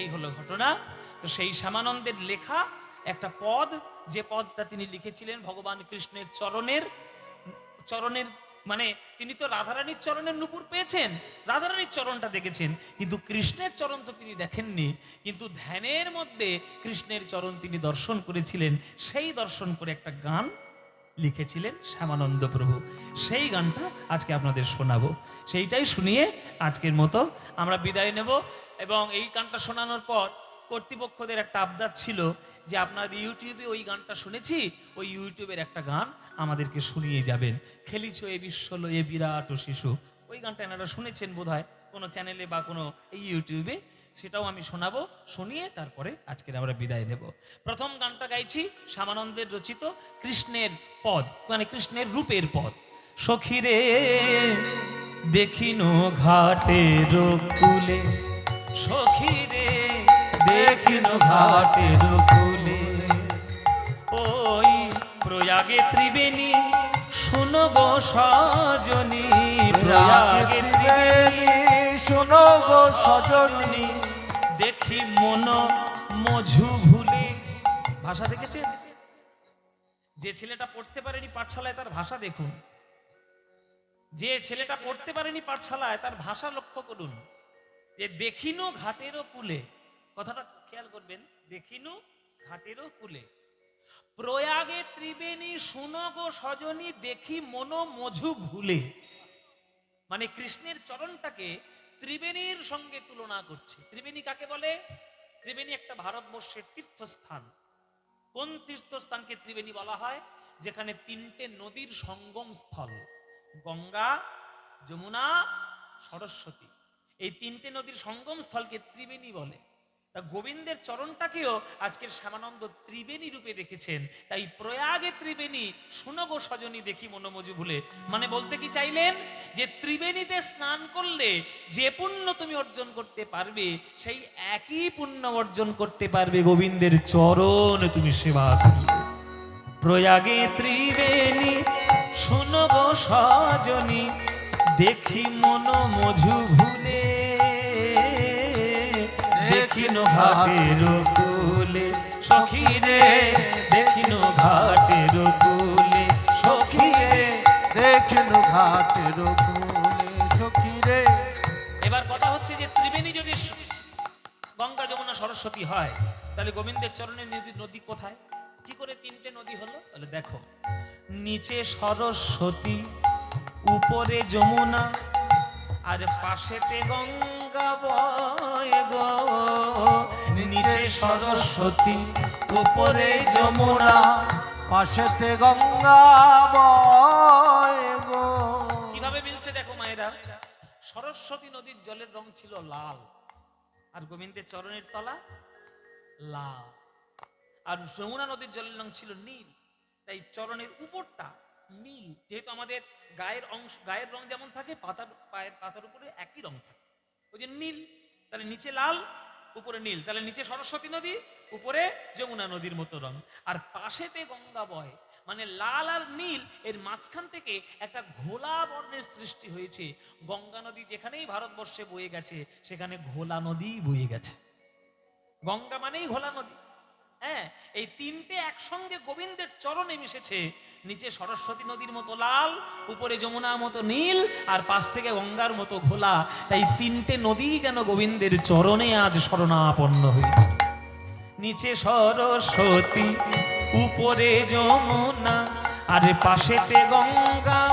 এই হলো ঘটনা। তো সেই শ্যামানন্দের লেখা একটা পদ, যে পদটা তিনি লিখেছিলেন ভগবান কৃষ্ণের চরণের চরণের মানে তিনি তো রাধারানীর চরণের নুপুর পেয়েছেন, রাধারানীর চরণটা দেখেছেন, কিন্তু কৃষ্ণের চরণ তো তিনি দেখেননি, কিন্তু ধ্যানের মধ্যে কৃষ্ণের চরণ তিনি দর্শন করেছিলেন, সেই দর্শন করে একটা গান লিখেছিলেন শ্যামানন্দ প্রভু। সেই গানটা আজকে আপনাদের শোনাবো। সেইটাই শুনিয়ে আজকের মতো আমরা বিদায় নেব এবং এই গানটা শোনানোর পর কর্তৃপক্ষদের একটা আবদার ছিল যে আপনার ইউটিউবে ওই গানটা শুনেছি, ওই ইউটিউবের একটা গান আমাদেরকে শুনিয়ে যাবেন। খেলিছ এ বিশ্ব এ বিরাট ও শিশু। ওই গানটা এনারা শুনেছেন বোধ হয় কোনো চ্যানেলে বা কোনো এই ইউটিউবে। সেটাও আমি শোনাবো শুনিয়ে তারপরে আজকের আমরা বিদায় নেব। প্রথম গানটা গাইছি শ্যামানন্দের রচিত কৃষ্ণের পদ মানে কৃষ্ণের রূপের পদ। সখীরে দেখিনো ঘাটের কুলে সখীরে দেখিনো ঘাটে কুলে ওই প্রয়াগে ত্রিবেণী শুনব সজনী প্রয়াগে ত্রিবেণী সজনী দেখি মন ভুলে। ভাষা দেখেছেন? যে ছেলেটা পড়তে পারেনি পাঠশালায় তার ভাষা দেখুন। যে ছেলেটা পড়তে পারেনি পাঠশালায় তার ভাষা লক্ষ্য করুন। যে দেখিনু ঘাটেরও কুলে। কথাটা খেয়াল করবেন, দেখিনু ঘাটেরও কুলে। প্রয়াগে ত্রিবেণী শুনো গো সজনী, দেখি মন মঝু ভুলে। মানে কৃষ্ণের চরণটাকে ত্রিবেণীর সঙ্গে তুলনা করছে। ত্রিবেণী কাকে বলে? ত্রিবেণী একটা ভারতবর্ষের তীর্থস্থান। কোন তীর্থস্থানকে ত্রিবেণী বলা হয়? যেখানে তিনটে নদীর সঙ্গম স্থল, গঙ্গা, যমুনা, সরস্বতী। এই তিনটে নদীর সঙ্গম স্থলকে ত্রিবেণী বলে। তা গোবিন্দের চরণটাকেও আজকের শ্যামানন্দ ত্রিবেণী রূপে রেখেছেন। তাই প্রয়াগে ত্রিবেণী শুনগো সজনী, দেখি মনোমজু ভুলে। মানে বলতে কি চাইলেন? যে ত্রিবেণীতে স্নান করলে যে পুণ্য তুমি অর্জন করতে পারবে, সেই একই পুণ্য অর্জন করতে পারবে গোবিন্দের চরণ তুমি সেবা প্রয়াগে ত্রিবেণী শুনগো সজনী, দেখি মনোমজু ভুলে। দেখিনো ঘাটের কুলে সখী রে দেখিনো ঘাটের কুলে সখী রে দেখিনু ঘাটের কুলে সখী রে। এবার কথা হচ্ছে যে ত্রিবেণী যদি গঙ্গা যমুনা সরস্বতী হয়, তাহলে গোবিন্দের চরণের নদী নদী কোথায়? কি করে তিনটে নদী হলো? তাহলে দেখো, নিচে সরস্বতী, উপরে যমুনা, আর পাশেতে গঙ্গা বয় গো। নিচে সরস্বতী, উপরে যমুনা, পাশেতে গঙ্গা কীভাবে মিলছে দেখো মায়েরা? সরস্বতী নদীর জলের রং ছিল লাল। আর গোবিন্দের চরণের তলা লাল। আর যমুনা নদীর জলের রং ছিল নীল। তাই চরণের উপরটা নীল। যেহেতু আমাদের গায়ের অংশ, গায়ের রং যেমন থাকে, পাতার, পায়ের পাতার উপরে একই রং থাকে। ওই যে নীল, তাহলে নিচে লাল উপরে নীল, তাহলে নিচে সরস্বতী নদী, উপরে যমুনা নদীর মতো রং। আর পাশেতে গঙ্গা বয় মানে লাল আর নীল, এর মাঝখান থেকে একটা ঘোলা বর্ণের সৃষ্টি হয়েছে। গঙ্গা নদী যেখানেই ভারতবর্ষে বয়ে গেছে, সেখানে ঘোলা নদী বয়ে গেছে। গঙ্গা মানেই ঘোলা নদী। হ্যাঁ এই তিনটে একসঙ্গে গোবিন্দের চরণে মিশেছে। নিচে সরস্বতী নদীর মতো লাল, উপরে যমুনার মতো নীল, আর পাশ থেকে গঙ্গার মতো ঘোলা। তাই তিনটে নদী যেন গোবিন্দের চরণে আজ শরণাপন্ন হয়েছে। নিচে সরস্বতী, উপরে যমুনা, আর পাশেতে গঙ্গা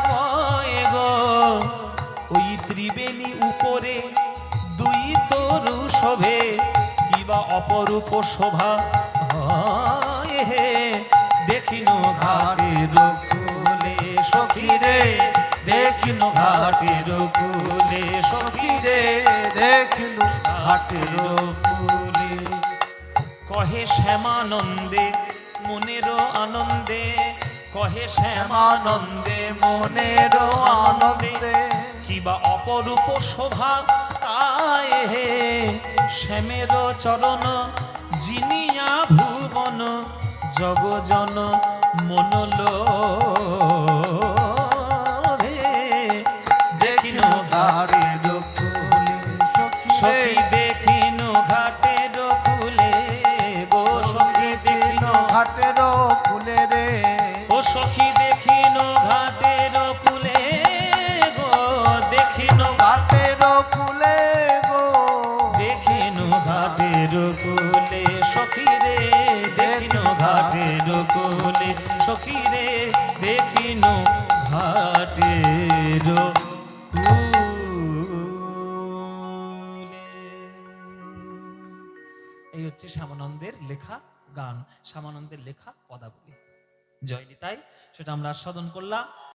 গো। ওই ত্রিবেণী উপরে দুই তরু শোভে, কিবা অপরূপ শোভা হে। দেখিনো ঘাটের কুলে সখী রে দেখিনো ঘাটের কুলে সখী রে দেখিনু ঘাটের কুলে। কহে শ্যামানন্দে মনের আনন্দে, কহে শ্যামানন্দে মনের আনন্দে, কিবা অপরূপ শোভা তাই হে। শ্যামের চরণ জিনিয়া ভুবন জগজন মনল দেখিন ঘাটে ঘাটে ঘাটে রে। ও সখী দেখিন ঘাটে সখী রে ঘাটে ঘাটের কোলে সখী রে এই হচ্ছে শ্যামানন্দের লেখা গান, শ্যামানন্দের লেখা পদাবলী। জয় নিতাই, সেটা আমরা আস্বাদন করলাম।